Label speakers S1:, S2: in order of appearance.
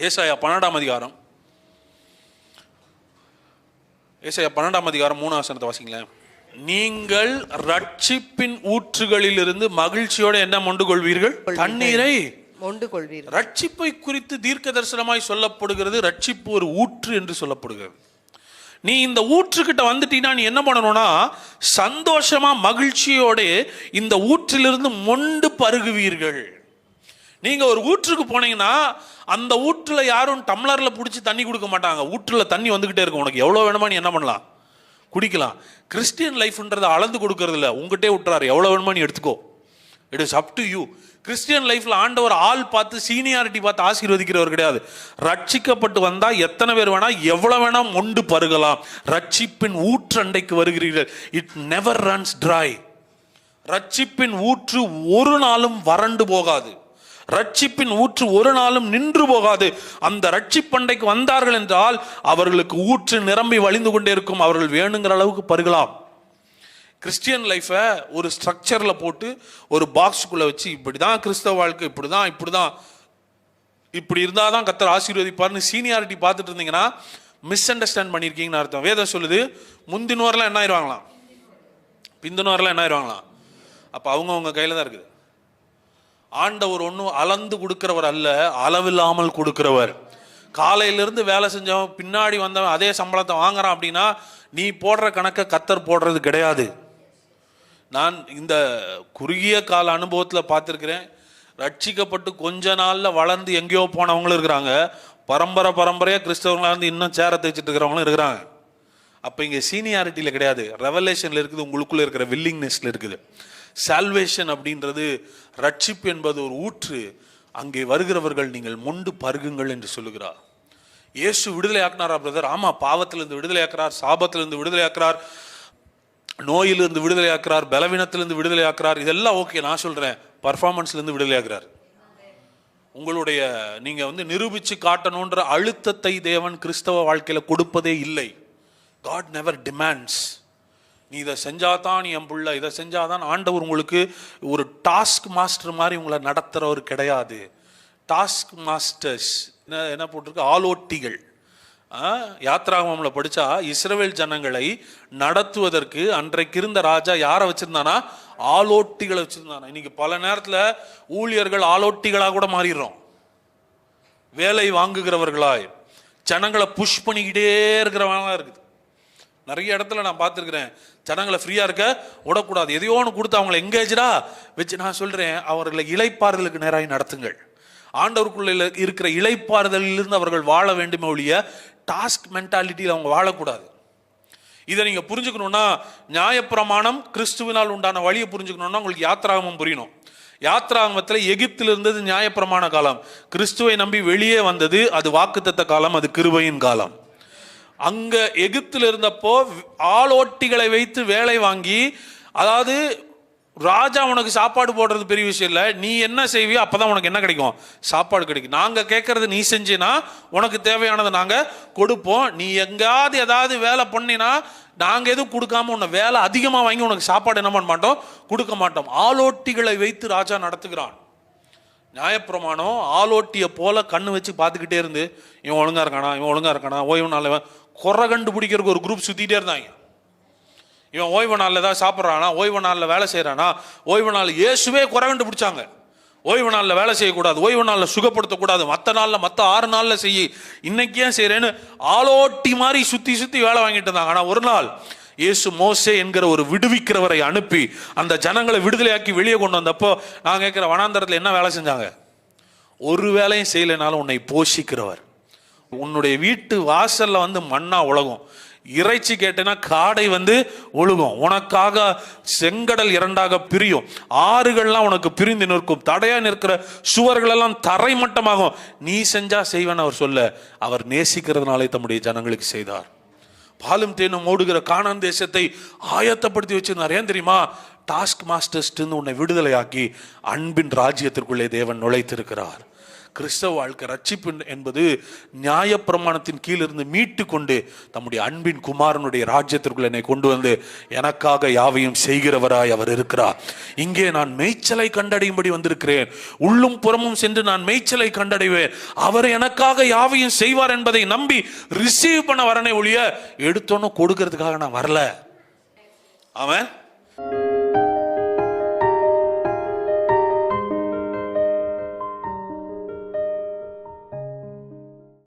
S1: ஏசாயா பன்னெண்டாம் அதிகாரம். ஏசாயா பன்னெண்டாம் அதிகாரம் மூணாம் வசனத்தை வாசிங்களேன். நீங்கள் ரட்சிப்பின் ஊற்றுகளிலிருந்து மகிழ்ச்சியோட என்ன மொண்டு கொள்வீர்கள்? தண்ணீரை.
S2: மொண்டு கொள்வீர்கள்.
S1: ரட்சிப்பை குறித்து தீர்க்க தரிசனமாய் சொல்லப்படுகிறது. ரட்சிப்பு ஒரு ஊற்று என்று சொல்லப்படுகிறது. நீ இந்த ஊற்றுக்கிட்ட வந்துட்டீங்கன்னா நீ என்ன பண்ணணும்னா சந்தோஷமா மகிழ்ச்சியோட இந்த ஊற்றிலிருந்து மொண்டு பருகுவீர்கள். நீங்க ஒரு ஊற்றுக்கு போனீங்கன்னா அந்த ஊற்றுல யாரும் டம்ளர்ல பிடிச்சி தண்ணி கொடுக்க மாட்டாங்க. ஊற்றுல தண்ணி வந்துகிட்டே இருக்கும். உனக்கு எவ்வளவு வேணுமா நீ என்ன பண்ணலாம்? குடிக்கலாம். கிறிஸ்டியன் லைஃப்ன்றதை அளந்து கொடுக்கறது இல்லை உங்ககிட்டே விட்டுறாரு எவ்வளவு வேணுமா நீ எடுத்துக்கோ. It is up to you Christian லைஃப்ல ஆண்டவர் ஆள் பார்த்து சீனியாரிட்டி பார்த்து ஆசீர்வதிக்கிறவர் கிடையாது. ரட்சிக்கப்பட்டு வந்தா எத்தனை பேர் வேணா எவ்வளவு வேணா மொண்டு பருகலாம். ரட்சிப்பின் ஊற்றண்டைக்கு வருகிறீர்கள். இட் நெவர் ரன்ஸ் ட்ரை ரட்சிப்பின் ஊற்று ஒரு நாளும் வறண்டு போகாது. ரட்சிப்பின் ஊற்று ஒரு நாளும் நின்று போகாது. அந்த ரட்சிப்பண்டைக்கு வந்தார்கள் என்றால் அவர்களுக்கு ஊற்று நிரம்பி வழிந்து கொண்டே இருக்கும். அவர்கள் வேணுங்கிற அளவுக்கு பருகலாம். கிறிஸ்டியன் லைஃப்பை ஒரு ஸ்ட்ரக்சரில் போட்டு ஒரு பாக்ஸுக்குள்ளே வச்சு இப்படி தான் கிறிஸ்தவ வாழ்க்கை இப்படி தான் இப்படி தான் இப்படி இருந்தால் தான் கத்தர் ஆசீர்வதிப்பார்னு சீனியாரிட்டி பார்த்துட்டு இருந்தீங்கன்னா மிஸ் அண்டர்ஸ்டாண்ட் பண்ணியிருக்கீங்கன்னு அர்த்தம். வேதம் சொல்லுது முந்தினோரெலாம் என்ன ஆயிடுவாங்களாம் பிந்தினோரெலாம் என்ன ஆயிடுவாங்களாம் அப்போ அவங்கவுங்க கையில் தான் இருக்குது. ஆண்டவர் ஒன்றும் அளந்து கொடுக்கிறவர் அல்ல அளவில்லாமல் கொடுக்கிறவர். காலையிலிருந்து வேலை செஞ்சவன் பின்னாடி வந்தவன் அதே சம்பளத்தை வாங்குறான் அப்படின்னா நீ போடுற கணக்கை கத்தர் போடுறது கிடையாது. நான் இந்த குறுகிய கால அனுபவத்தில் பார்த்துருக்கிறேன். ரட்சிக்கப்பட்டு கொஞ்ச நாளில் வளர்ந்து எங்கேயோ போனவங்களும் இருக்கிறாங்க. பரம்பரை பரம்பரையாக கிறிஸ்தவங்களாக இருந்து இன்னும் சேர தைச்சிட்டு இருக்கிறவங்களும் இருக்கிறாங்க. அப்போ இங்கே சீனியாரிட்டியில் கிடையாது. ரெவலேஷனில் இருக்குது உங்களுக்குள்ளே இருக்கிற வில்லிங்னஸில் இருக்குது. சால்வேஷன் அப்படின்றது ரட்சிப்பு என்பது ஒரு ஊற்று. அங்கே வருகிறவர்கள் நீங்கள் மொண்டு பருகுங்கள் என்று சொல்லுகிறார். இயேசு விடுதலை ஆக்கினாரா பிரதர் ஆமாம் பாவத்திலிருந்து விடுதலை ஆக்குறார் சாபத்திலிருந்து விடுதலை ஆக்குறார் நோயிலிருந்து விடுதலை ஆக்கிறார் பலவீனத்திலிருந்து விடுதலை ஆக்கிறார். இதெல்லாம் ஓகே நான் சொல்கிறேன் பர்ஃபார்மன்ஸ்லேருந்து விடுதலை ஆக்குறார். உங்களுடைய நீங்கள் வந்து நிரூபித்து காட்டணுன்ற அழுத்தத்தை தேவன் கிறிஸ்தவ வாழ்க்கையில் கொடுப்பதே இல்லை. காட் நெவர் டிமாண்ட்ஸ் நீ இதை செஞ்சாதான் நீ என் புள்ள இதை செஞ்சாதான் ஆண்டவர் உங்களுக்கு ஒரு டாஸ்க் மாஸ்டர் மாதிரி உங்களை நடத்துகிறவர் கிடையாது. டாஸ்க் மாஸ்டர்ஸ் என்ன என்ன போட்டிருக்கு? ஆலோட்டிகள். யாத்ராகமம்ல படித்தா இஸ்ரவேல் ஜனங்களை நடத்துவதற்கு அன்றைக்கு இருந்த ராஜா யாரை வச்சுருந்தானா? ஆலோட்டிகளை வச்சுருந்தானா. இன்னைக்கு பல நேரத்தில் ஊழியர்கள் ஆலோட்டிகளாக கூட மாறிடுறோம். வேலை வாங்குகிறவர்களாய். ஜனங்களை புஷ் பண்ணிக்கிட்டே இருக்கிறவங்களாம் இருக்குது. நிறைய இடத்துல நான் பார்த்துருக்குறேன். ஜனங்களை ஃப்ரீயாக இருக்க விடக்கூடாது. எதையோ ஒன்று கொடுத்து அவங்கள எங்கேஜாக வச்சு நான் சொல்கிறேன் அவர்களை இலைப்பாறுதலுக்கு நேராக நடத்துங்கள். ஆண்டவருக்குள்ள இருக்கிற இலைப்பாறுதலிலிருந்து அவர்கள் வாழ வேண்டுமே ஒழிய டாஸ்க் மென்டாலிட்டியில் அவங்க வாழக்கூடாது. இதை நீங்கள் புரிஞ்சுக்கணுன்னா நியாயப்பிரமாணம் கிறிஸ்துவினால் உண்டான வழியை புரிஞ்சுக்கணுன்னா உங்களுக்கு யாத்திராகமம் புரியணும். யாத்ராகமத்தில் எகிப்தில் இருந்தது நியாயப்பிரமாண காலம். கிறிஸ்துவை நம்பி வெளியே வந்தது அது வாக்குத்தத்த காலம் அது கிருபையின் காலம். அங்க எகிப்தில் இருந்தப்போ ஆளோட்டிகளை வைத்து வேலை வாங்கி அதாவது ராஜா உனக்கு சாப்பாடு போடுறது பெரிய விஷயம் இல்லை நீ என்ன செய்வியோ அப்பதான் உனக்கு என்ன கிடைக்கும்? சாப்பாடு கிடைக்கும். நாங்கள் கேட்கறது நீ செஞ்சினா உனக்கு தேவையானதை நாங்கள் கொடுப்போம். நீ எங்காவது ஏதாவது வேலை பண்ணினா நாங்கள் எதுவும் கொடுக்காம உன்னை வேலை அதிகமாக வாங்கி உனக்கு சாப்பாடு என்ன பண்ண மாட்டோம்? கொடுக்க மாட்டோம். ஆளோட்டிகளை வைத்து ராஜா நடத்துகிறான். நியாயப்பிரமாணம் ஆலோட்டியை போல கண்ணு வச்சு பார்த்துக்கிட்டே இருந்து இவன் ஒழுங்கா இருக்கானா இவன் ஒழுங்கா இருக்கானா ஓய்வு நாள் குறை கண்டுபிடிக்கிறதுக்கு ஒரு குரூப் சுத்திட்டே இருந்தாங்க. இவன் ஓய்வு நாளில் தான் சாப்பிட்றானா ஓய்வு நாளில் வேலை செய்கிறானா ஓய்வு நாள் இயேசுவே குறை கண்டுபிடிச்சாங்க. ஓய்வு நாளில் வேலை செய்யக்கூடாது ஓய்வு நாளில் சுகப்படுத்தக்கூடாது மற்ற நாளில் மற்ற ஆறு நாளில் செய்ய இன்னைக்கே ஏன் செய்கிறேன்னு ஆலோட்டி மாதிரி சுற்றி சுற்றி வேலை வாங்கிட்டு இருந்தாங்க. ஆனால் ஒரு நாள் இயேசு மோசே என்கிற ஒரு விடுவிக்கிறவரை அனுப்பி அந்த ஜனங்களை விடுதலையாக்கி வெளியே கொண்டு வந்தப்போ நான் கேட்குற வனாந்தரத்தில் என்ன வேலை செஞ்சாங்க? ஒரு வேலையும் செய்யலைனாலும் உன்னை போஷிக்கிறவர். உன்னுடைய வீட்டு வாசலில் வந்து மண்ணா உலகம். இறைச்சி கேட்டேன்னா காடை வந்து ஒழுகும். உனக்காக செங்கடல் இரண்டாக பிரியும். ஆறுகள்லாம் உனக்கு பிரிந்து நிற்கும். தடையா நிற்கிற சுவர்கள் எல்லாம் தரைமட்டமாகும். நீ செஞ்சா செய்வேன் அவர் சொல்ல அவர் நேசிக்கிறதுனாலே தம்முடைய ஜனங்களுக்கு செய்தார். பாலும் தேனும் ஓடுகிற காணான் தேசத்தை ஆயத்தப்படுத்தி வச்சிருந்தார். ஏன் தெரியுமா? டாஸ்க் மாஸ்டர்ஸ்ட்டு உன்னை விடுதலையாக்கி அன்பின் ராஜ்யத்திற்குள்ளே தேவன் நுழைத்திருக்கிறார். கிறிஸ்தவ வாழ்க்கை ரட்சிப்பு என்பது நியாயப்பிரமாணத்தின் கீழ் இருந்து மீட்டு கொண்டு தம்முடைய அன்பின் குமாரனுடைய ராஜ்யத்திற்குள் என்னை கொண்டு வந்து எனக்காக யாவையும் செய்கிறவராய் அவர் இருக்கிறார். இங்கே நான் மேய்ச்சலை கண்டடையும்படி வந்திருக்கிறேன். உள்ளும் புறமும் சென்று நான் மேய்ச்சலை கண்டடைவேன். அவர் எனக்காக யாவையும் செய்வார் என்பதை நம்பி ரிசீவ் பண்ண வரனே ஒழிய எடுத்தோன்னு கொடுக்கறதுக்காக நான் வரல. அவன்